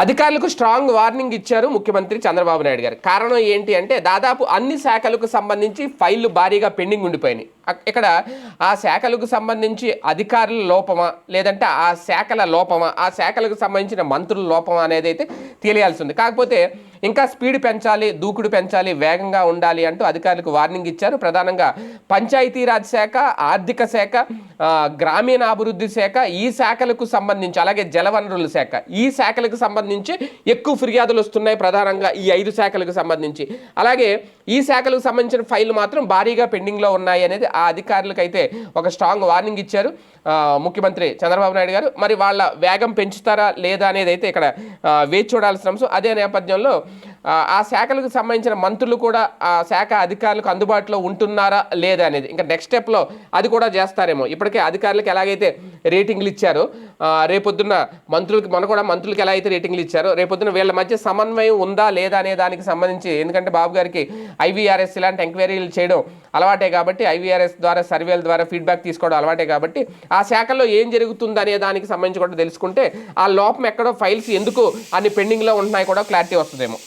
అధికారులకు strong warning ఇచ్చారు ముఖ్యమంత్రి చంద్రబాబు నాయుడు గారు. కారణం ఏంటి అంటే దాదాపు అన్ని శాఖలకు సంబంధించి ఫైళ్ళు భారీగా పెండింగ్ ఉండిపోయినాయి. ఇక్కడ ఆ శాఖలకు సంబంధించి అధికారుల లోపమా లేదంటే ఆ శాఖల లోపమా ఆ శాఖలకు సంబంధించిన మంత్రుల లోపమా అనేది అయితే తెలియాల్సి ఉంది కాకపోతే ఇంకా స్పీడ్ పెంచాలి దూకుడు పెంచాలి వేగంగా ఉండాలి అంటూ అధికారులకు వార్నింగ్ ఇచ్చారు. ప్రధానంగా పంచాయతీరాజ్ శాఖ ఆర్థిక శాఖ గ్రామీణాభివృద్ధి శాఖ ఈ శాఖలకు సంబంధించి అలాగే జలవనరుల శాఖ ఈ శాఖలకు సంబంధించి ఎక్కువ ఫిర్యాదులు వస్తున్నాయి. ప్రధానంగా ఈ ఐదు శాఖలకు సంబంధించి. అలాగే ఈ శాఖలకు సంబంధించిన ఫైల్ మాత్రం భారీగా పెండింగ్లో ఉన్నాయి అనేది ఆ అధికారులకైతే ఒక స్ట్రాంగ్ వార్నింగ్ ఇచ్చారు. ముఖ్యమంత్రి చంద్రబాబు నాయుడు గారు. మరి వాళ్ళ వేగం పెంచుతారా లేదా అనేది అయితే ఇక్కడ వేచి చూడాల్సిన అంశం. అదే నేపథ్యంలో ఆ, శాఖలకు సంబంధించిన మంత్రులు కూడా ఆ శాఖ అధికారులకు అందుబాటులో ఉంటున్నారా లేదా అనేది. ఇంకా నెక్స్ట్ స్టెప్లో అది కూడా చేస్తారేమో. ఇప్పటికే అధికారులకు ఎలాగైతే రేటింగ్లు ఇచ్చారో రేపొద్దున రేపొద్దున్న మంత్రులకి మన కూడా మంత్రులకి ఎలా అయితే రేటింగ్లు ఇచ్చారో రేపొద్దున వీళ్ళ మధ్య సమన్వయం ఉందా లేదా అనే దానికి సంబంధించి ఎందుకంటే బాబు గారికి ఐవీఆర్ఎస్ ఇలాంటి ఎంక్వైరీలు చేయడం అలవాటే కాబట్టి ఐవీఆర్ఎస్ ద్వారా సర్వేల ద్వారా ఫీడ్బ్యాక్ తీసుకోవడం అలవాటే కాబట్టి ఆ శాఖలో ఏం జరుగుతుంది అనే దానికి సంబంధించి కూడా తెలుసుకుంటే ఆ లోపం ఎక్కడో ఫైల్స్ ఎందుకు అన్ని పెండింగ్లో ఉంటున్నాయి కూడా క్లారిటీ వస్తుందేమో.